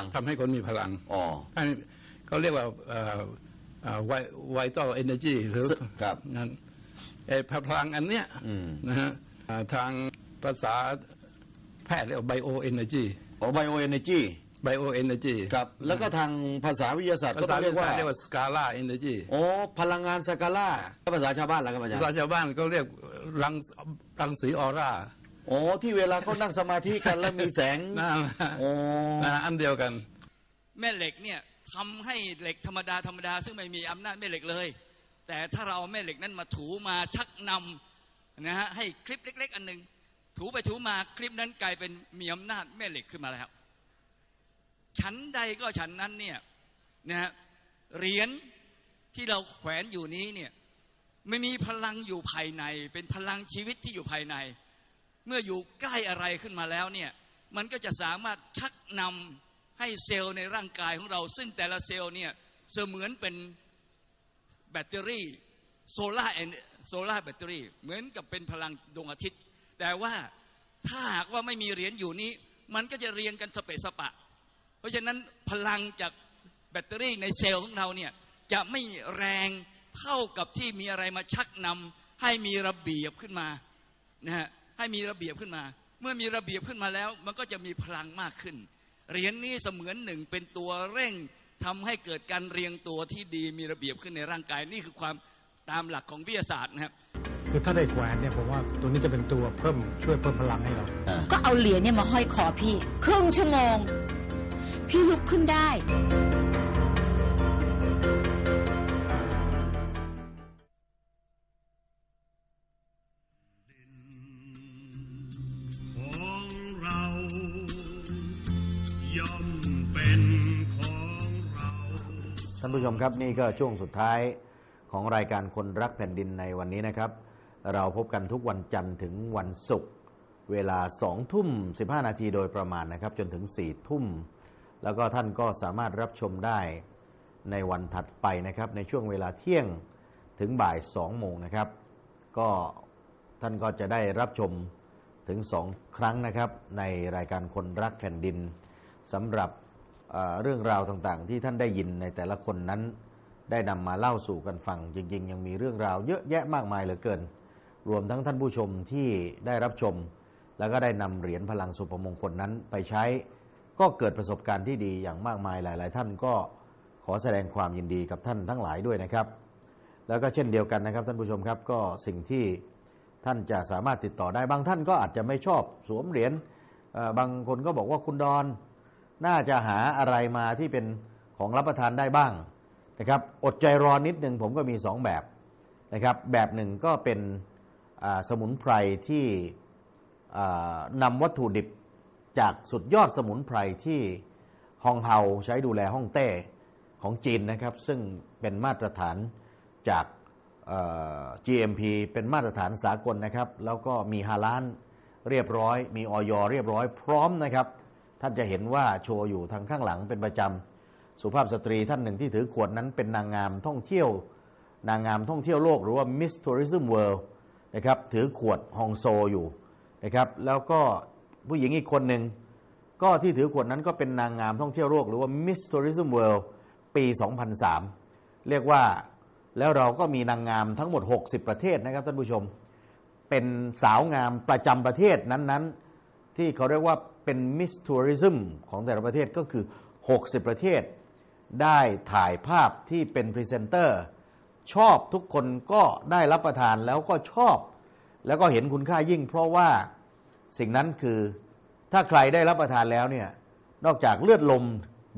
ลัง ทำให้คนมีพลังอ๋ออันเขาเรียกว่าไวตัลเอเนจีหรือครับ นั่นไอ้พลังอันเนี้ยอืมนะฮะอ่าทางภาษาแพทย์เรียกว่าไบโอเอเนจีอ๋อไบโอเอเนจีไบโอเอเนจีครับ แล้วก็ทางภาษาวิทยาศาสตร์ภาก็ษาต้องวิเรีทยกยาว่าศาสตร์เรียกว่าสกาล่าเอเนจีโอ้พลังงานสกาล่าภาษาชาวบ้านล่ะครับอาจารภาษาย์ชาวบ้านเขาเรียกรังรังสีออร่า โอ้ที่เวลาเขานั่งสมาธิกันแล้วมีแสงนั่นแหละโอ้นะฮะอันเดียวกัน แม่เหล็กเนี่ยทำให้เหล็กธรรมดาธรรมดา ซึ่งไม่มีอำนาจแม่เหล็กเลย แต่ถ้าเราเอาแม่เหล็กนั้นมาถูมาชักนำนะฮะให้คลิปเล็ก ๆ อันหนึ่งถูไปถูมาคลิปนั้นกลายเป็นมีอำนาจแม่เหล็กขึ้นมาแล้วฉันใดก็ฉันนั้นเนี่ยนะฮะเหรียญที่เราแขวนอยู่นี้เนี่ยไม่มีพลังอยู่ภายใน เป็นพลังชีวิตที่อยู่ภายในเมื่ออยู่ใกล้อะไรขึ้นมาแล้วเนี่ยมันก็จะสามารถชักนำให้เซลล์ในร่างกายของเรา ซึ่งแต่ละเซลล์เนี่ยเสมือนเป็นแบตเตอรี่โซล่าโซล่าแบตเตอรี่เหมือนกับเป็นพลังดวงอาทิตย์ แต่ว่าถ้าหากว่าไม่มีเหรียญอยู่นี้ มันก็จะเรียงกันสเปะสปะ เพราะฉะนั้นพลังจากแบตเตอรี่ในเซลล์ของเราเนี่ยจะไม่แรงเท่ากับที่มีอะไรมาชักนำให้มีระเบียบขึ้นมานะฮะ ให้มีระเบียบขึ้นมา เมื่อมีระเบียบขึ้นมาแล้ว มันก็จะมีพลังมากขึ้น เหรียญนี้เสมือนหนึ่งเป็นตัวเร่งทำให้เกิดการเรียงตัวที่ดีมีระเบียบขึ้นในร่างกายนี่คือความตามหลักของวิทยาศาสตร์นะครับคือถ้าได้แขวนเนี่ยผมว่าตัวนี้จะเป็นตัวเพิ่มช่วยเพิ่มพลังให้เราอ่าก็เอาเหรียญเนี่ยมาห้อยคอพี่ ครึ่งชั่วโมง พี่ลุกขึ้นได้ ท่านผู้ชมครับนี่ก็ช่วงสุดท้ายของรายการคนรักแผ่นดินในวันนี้นะครับ เราพบกันทุกวันจันทร์ถึงวันศุกร์เวลา2ทุ่ม15 นาทีโดยประมาณนะครับ จนถึง4ทุ่ม แล้วก็ท่านก็สามารถรับชมได้ในวันถัดไปนะครับ ในช่วงเวลาเที่ยงถึงบ่าย2โมงนะครับ ก็ท่านก็จะได้รับชมถึง 2 ครั้งนะครับ ในรายการคนรักแผ่นดินสำหรับ เรื่องราวต่างๆ ที่ท่านได้ยินในแต่ละคนนั้น ได้นำมาเล่าสู่กันฟัง จริง ๆ ยังมีเรื่องราวเยอะแยะมากมายเหลือเกิน รวมทั้งท่านผู้ชมที่ได้รับชม แล้วก็ได้นำเหรียญพลังสุภมงคลนั้นไปใช้ ก็เกิดประสบการณ์ที่ดีอย่างมากมายหลาย ๆ ท่านก็ขอแสดงความยินดีกับท่านทั้งหลายด้วยนะครับ แล้วก็เช่นเดียวกันนะครับท่านผู้ชมครับก็สิ่งที่ท่านจะสามารถติดต่อได้บางท่านก็อาจจะไม่ชอบสวมเหรียญบางคนก็บอกว่าคุณดอน น่าจะหาอะไรมาที่เป็นของรับประทานได้บ้างนะครับ อดใจรอนิดหนึ่งผมก็มีสองแบบนะครับ แบบหนึ่งก็เป็นสมุนไพรที่นำวัตถุดิบจากสุดยอดสมุนไพรที่ฮองเฮาใช้ดูแลฮ่องเต้ของจีนนะครับ ซึ่งเป็นมาตรฐานจาก GMP เป็นมาตรฐานสากลนะครับ แล้วก็มีฮาลานเรียบร้อย มีออยเรียบร้อยพร้อมนะครับ ท่านจะเห็นว่าโชว์อยู่ทางข้างหลังเป็นประจำสุภาพสตรีท่านหนึ่งที่ถือขวดนั้นเป็นนางงามท่องเที่ยว นางงามท่องเที่ยวโลกหรือว่า Miss Tourism World นะครับถือขวดฮองโซอยู่นะครับแล้วก็ผู้หญิงอีกคนหนึ่งก็ที่ถือขวดนั้นก็เป็นนางงามท่องเที่ยวโลกหรือว่า Miss Tourism World ปี 2003 เรียกว่าแล้วเราก็มีนางงามทั้งหมด 60 ประเทศนะครับท่านผู้ชม เป็นสาวงามประจำประเทศนั้นๆ ที่เขาเรียกว่า เป็นมิสทัวริซึมของแต่ละประเทศก็คือ 60 ประเทศ ได้ถ่ายภาพที่เป็นพรีเซนเตอร์ ชอบทุกคนก็ได้รับประทานแล้วก็ชอบ แล้วก็เห็นคุณค่ายิ่ง เพราะว่าสิ่งนั้นคือถ้าใครได้รับประทานแล้วเนี่ยนอกจากเลือดลม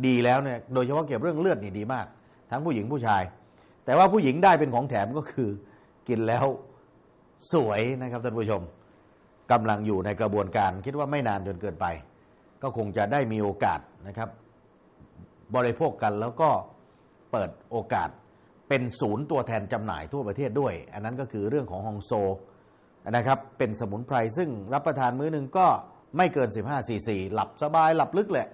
ดีแล้วเนี่ยโดยเฉพาะเกี่ยวกับเรื่องเลือดนี่ดีมาก ทั้งผู้หญิงผู้ชาย แต่ว่าผู้หญิงได้เป็นของแถมก็คือ กินแล้วสวยนะครับท่านผู้ชม กำลังอยู่ในกระบวนการ คิดว่าไม่นานจนเกินไป ก็คงจะได้มีโอกาสนะครับ บริโภคกันแล้วก็เปิดโอกาสเป็นศูนย์ตัวแทนจำหน่ายทั่วประเทศด้วย อันนั้นก็คือเรื่องของฮองโซนะครับ เป็นสมุนไพรซึ่งรับประทานมื้อหนึ่งก็ไม่เกิน 15ซีซีหลับสบายหลับลึกแหละ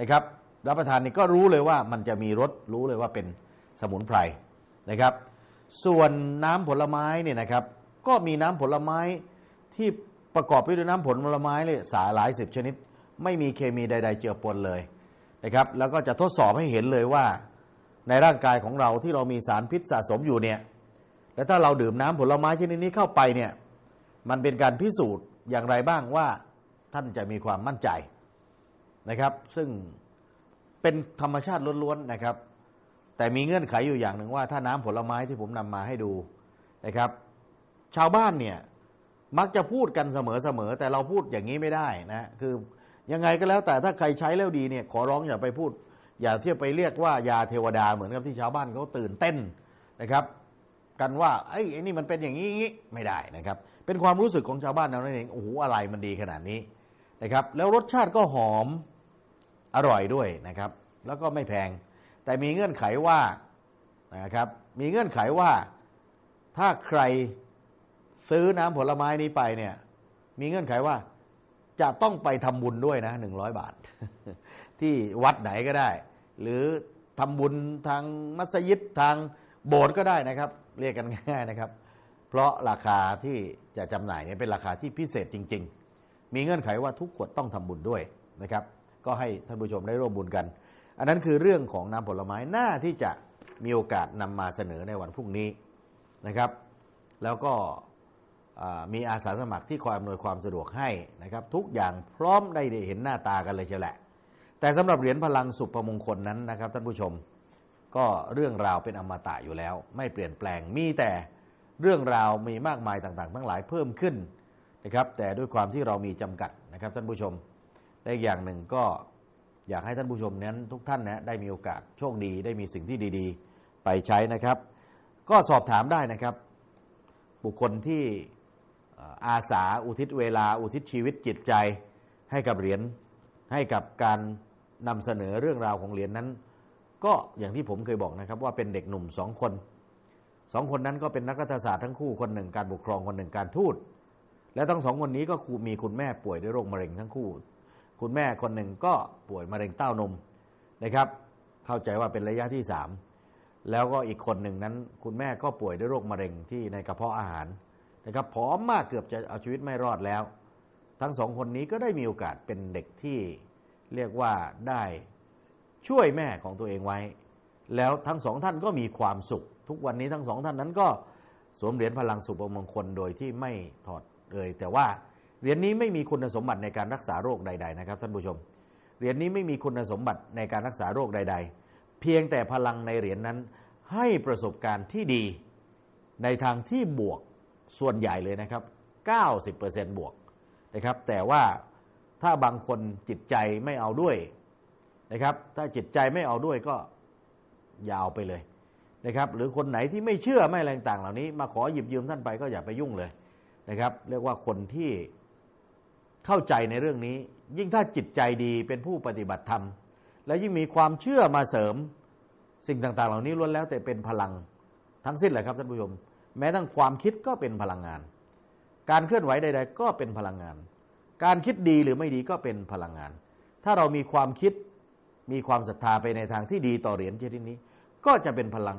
นะครับรับประทานนี่ก็รู้เลยว่ามันจะมีรสรู้เลยว่าเป็นสมุนไพรนะครับ ส่วนน้ำผลไม้เนี่ยนะครับ ก็มีน้ำผลไม้ที่ ประกอบไปด้วยน้ำผลไม้เลยสาหลายสิบชนิด ไม่มีเคมีใด ๆ เจือปนเลยนะครับ แล้วก็จะทดสอบให้เห็นเลยว่า ในร่างกายของเราที่เรามีสารพิษสะสมอยู่เนี่ยแล้วถ้าเราดื่มน้ำผลไม้ชนิดนี้เข้าไปเนี่ยมันเป็นการพิสูจน์อย่างไรบ้างว่าท่านจะมีความมั่นใจนะครับ ซึ่งเป็นธรรมชาติล้วนๆนะครับ แต่มีเงื่อนไขอยู่อย่างหนึ่งว่าถ้าน้ำผลไม้ที่ผมนำมาให้ดูนะครับ ชาวบ้านเนี่ย มักจะพูดกันเสมอๆแต่เราพูดอย่างนี้ไม่ได้นะคือยังไงก็แล้วแต่ถ้าใครใช้แล้วดีเนี่ยขอร้องอย่าไปพูด อย่าเที่ยวไปเรียกว่ายาเทวดาเหมือนกับที่ชาวบ้านเขาตื่นเต้นนะครับ กันว่าไอ้ไอ้นี่มันเป็นอย่างนี้อย่างนี้ไม่ได้นะครับ เป็นความรู้สึกของชาวบ้านเรานั่นเองโอ้โหอะไรมันดีขนาดนี้นะครับ แล้วรสชาติก็หอมอร่อยด้วยนะครับ แล้วก็ไม่แพง แต่มีเงื่อนไขว่านะครับ มีเงื่อนไขว่าถ้าใคร ซื้อน้ำผลไม้นี้ไปเนี่ย มีเงื่อนไขว่า จะต้องไปทำบุญด้วยนะหนึ่งร้อยบาท ที่วัดไหนก็ได้ หรือทำบุญทางมัสยิดทางโบสถ์ก็ได้นะครับ เรียกกันง่ายๆนะครับ เพราะราคาที่จะจำหน่ายเนี่ยเป็นราคาที่พิเศษจริง ๆ มีเงื่อนไขว่าทุกขวดต้องทำบุญด้วยนะครับ ก็ให้ท่านผู้ชมได้ร่วมบุญกัน อันนั้นคือเรื่องของน้ำผลไม้น่าที่จะมีโอกาสนำมาเสนอในวันพรุ่งนี้นะครับ แล้วก็ มีอาสาสมัครที่คอยอำนวยความสะดวกให้นะครับ ทุกอย่างพร้อมได้เห็นหน้าตากันเลยเชียวแหละ แต่สำหรับเหรียญพลังสุภมงคลนั้นนะครับ ท่านผู้ชมก็เรื่องราวเป็นอมตะอยู่แล้ว ไม่เปลี่ยนแปลงมีแต่เรื่องราวมีมากมายต่างๆ ทั้งหลายเพิ่มขึ้นนะครับ แต่ด้วยความที่เรามีจำกัดนะครับท่านผู้ชมและอีกอย่างหนึ่งก็อยากให้ท่านผู้ชมนั้นทุกท่านนะได้มีโอกาสโชคดีได้มีสิ่งที่ดีๆ ไปใช้นะครับ ก็สอบถามได้นะครับ บุคคลที่ อาสาอุทิศเวลาอุทิศชีวิตจิตใจให้กับเหรียญให้กับการนำเสนอเรื่องราวของเหรียญนั้น ก็อย่างที่ผมเคยบอกนะครับ ว่าเป็นเด็กหนุ่มสองคนสองคนนั้นก็เป็นนักรัฐศาสตร์ทั้งคู่คนหนึ่งการปกครองคนหนึ่งการทูตและทั้งสองคนนี้ก็มีคุณแม่ป่วยด้วยโรคมะเร็งทั้งคู่ คุณแม่คนหนึ่งก็ป่วยมะเร็งเต้านมนะครับ เข้าใจว่าเป็นระยะที่สามแล้วก็อีกคนหนึ่งนั้น คุณแม่ก็ป่วยด้วยโรคมะเร็งที่ในกระเพาะอาหาร นะครับผอมมากเกือบจะเอาชีวิตไม่รอดแล้ว ทั้งสองคนนี้ก็ได้มีโอกาสเป็นเด็กที่เรียกว่าได้ช่วยแม่ของตัวเองไว้ แล้วทั้งสองท่านก็มีความสุข ทุกวันนี้ทั้งสองท่านนั้นก็สวมเหรียญพลังสุภมงคลโดยที่ไม่ถอดเอ่ยแต่ว่าเหรียญนี้ไม่มีคุณสมบัติในการรักษาโรคใด ๆ นะครับท่านผู้ชม เหรียญนี้ไม่มีคุณสมบัติในการรักษาโรคใด ๆ เพียงแต่พลังในเหรียญนั้นให้ประสบการณ์ที่ดีในทางที่บวก ส่วนใหญ่เลยนะครับ 90%บวกนะครับ แต่ว่าถ้าบางคนจิตใจไม่เอาด้วยนะครับ ถ้าจิตใจไม่เอาด้วยก็อยาวไปเลยนะครับ หรือคนไหนที่ไม่เชื่อไม่อะไรต่างเหล่านี้ มาขอหยิบยืมท่านไปก็อย่าไปยุ่งเลยนะครับ เรียกว่าคนที่เข้าใจในเรื่องนี้ ยิ่งถ้าจิตใจดีเป็นผู้ปฏิบัติธรรม และยิ่งมีความเชื่อมาเสริมสิ่งต่าง ๆ เหล่านี้ล้วนแล้วแต่เป็นพลังทั้งสิ้นแหละครับท่านผู้ชม แม้ทั้งความคิดก็เป็นพลังงาน การเคลื่อนไหวใด ๆ ก็เป็นพลังงาน การคิดดีหรือไม่ดีก็เป็นพลังงาน ถ้าเรามีความคิดมีความศรัทธาไปในทางที่ดีต่อเหรียญชนิดนี้ ก็จะเป็นพลัง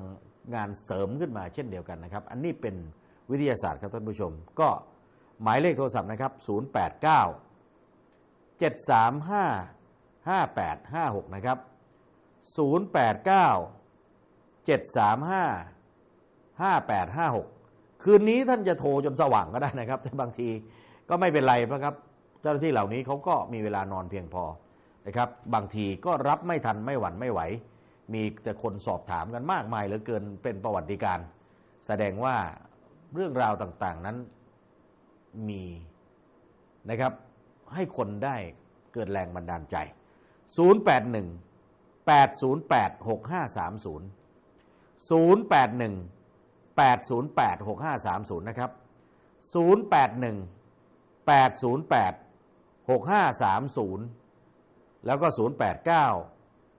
งานเสริมขึ้นมาเช่นเดียวกันนะครับ อันนี้เป็นวิทยาศาสตร์ครับท่านผู้ชม ก็หมายเลขโทรศัพท์นะครับ 089 735 5856 นะครับ 089 735 5856คืนนี้ท่านจะโทรจนสว่างก็ได้นะครับ แต่บางทีก็ไม่เป็นไรเพราะครับ เจ้าหน้าที่เหล่านี้เขาก็มีเวลานอนเพียงพอนะครับ บางทีก็รับไม่ทันไม่หวั่นไม่ไหว มีแต่คนสอบถามกันมากมายเหลือเกินเป็นประวัติการ์แสดงว่าเรื่องราวต่างๆนั้นมีนะครับ ให้คนได้เกิดแรงบันดาลใจ 081 808 6530 081 808 6530 นะครับ 081 808 6530 แล้วก็ 089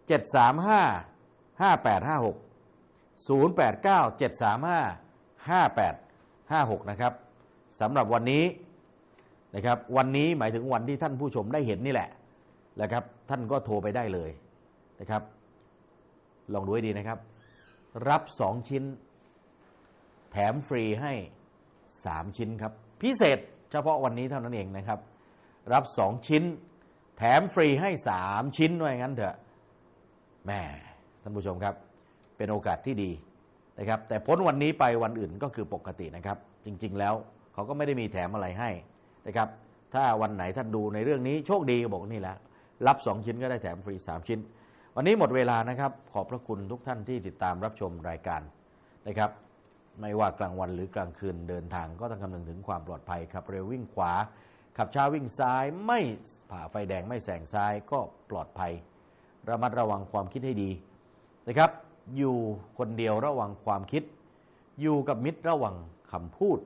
735 5856 089 735 5856 นะครับสำหรับวันนี้นะครับวันนี้หมายถึงวันที่ท่านผู้ชมได้เห็นนี่แหละนะครับท่านก็โทรไปได้เลยนะครับ ลองดูให้ดีนะครับ รับสองชิ้น แถมฟรีให้ 3 ชิ้นครับ พิเศษเฉพาะวันนี้เท่านั้นเองนะครับ รับ 2 ชิ้น แถมฟรีให้ 3 ชิ้นว่าอย่างนั้นเถอะแม่ท่านผู้ชมครับ เป็นโอกาสที่ดีนะครับ แต่พ้นวันนี้ไปวันอื่นก็คือปกตินะครับ จริง ๆ แล้วเขาก็ไม่ได้มีแถมอะไรให้นะครับ ถ้าวันไหนท่านดูในเรื่องนี้โชคดีก็บอกนี่แหละรับ 2 ชิ้นก็ได้แถมฟรี 3 ชิ้น วันนี้หมดเวลานะครับ ขอบพระคุณทุกท่านที่ติดตามรับชมรายการนะครับ ไม่ว่ากลางวันหรือกลางคืนเดินทางก็ต้องคำนึงถึงความปลอดภัยขับเร็ววิ่งขวา ขับช้าวิ่งซ้ายไม่ผ่าไฟแดงไม่แซงซ้ายก็ปลอดภัย ระมัดระวังความคิดให้ดีนะครับ อยู่คนเดียวระวังความคิด อยู่กับมิตรระวังคำพูด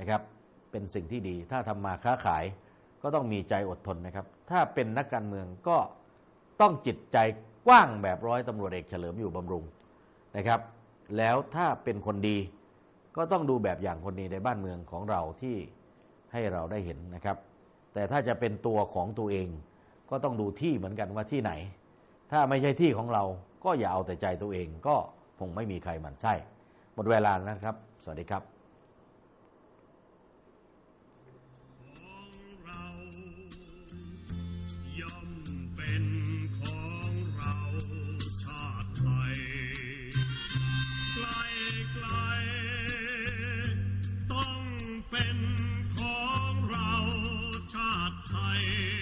นะครับ เป็นสิ่งที่ดี ถ้าทำมาค้าขายก็ต้องมีใจอดทนนะครับ ถ้าเป็นนักการเมืองก็ต้องจิตใจกว้างแบบร้อยตำรวจเอกเฉลิมอยู่บำรุงนะครับ แล้วถ้าเป็นคนดี ก็ต้องดูแบบอย่างคนดีในบ้านเมืองของเราที่ให้เราได้เห็นนะครับ แต่ถ้าจะเป็นตัวของตัวเอง ก็ต้องดูที่เหมือนกันว่าที่ไหน ถ้าไม่ใช่ที่ของเราก็อย่าเอาแต่ใจตัวเองก็คงไม่มีใครหมั่นไส้หมดเวลาแล้วนะครับ สวัสดีครับา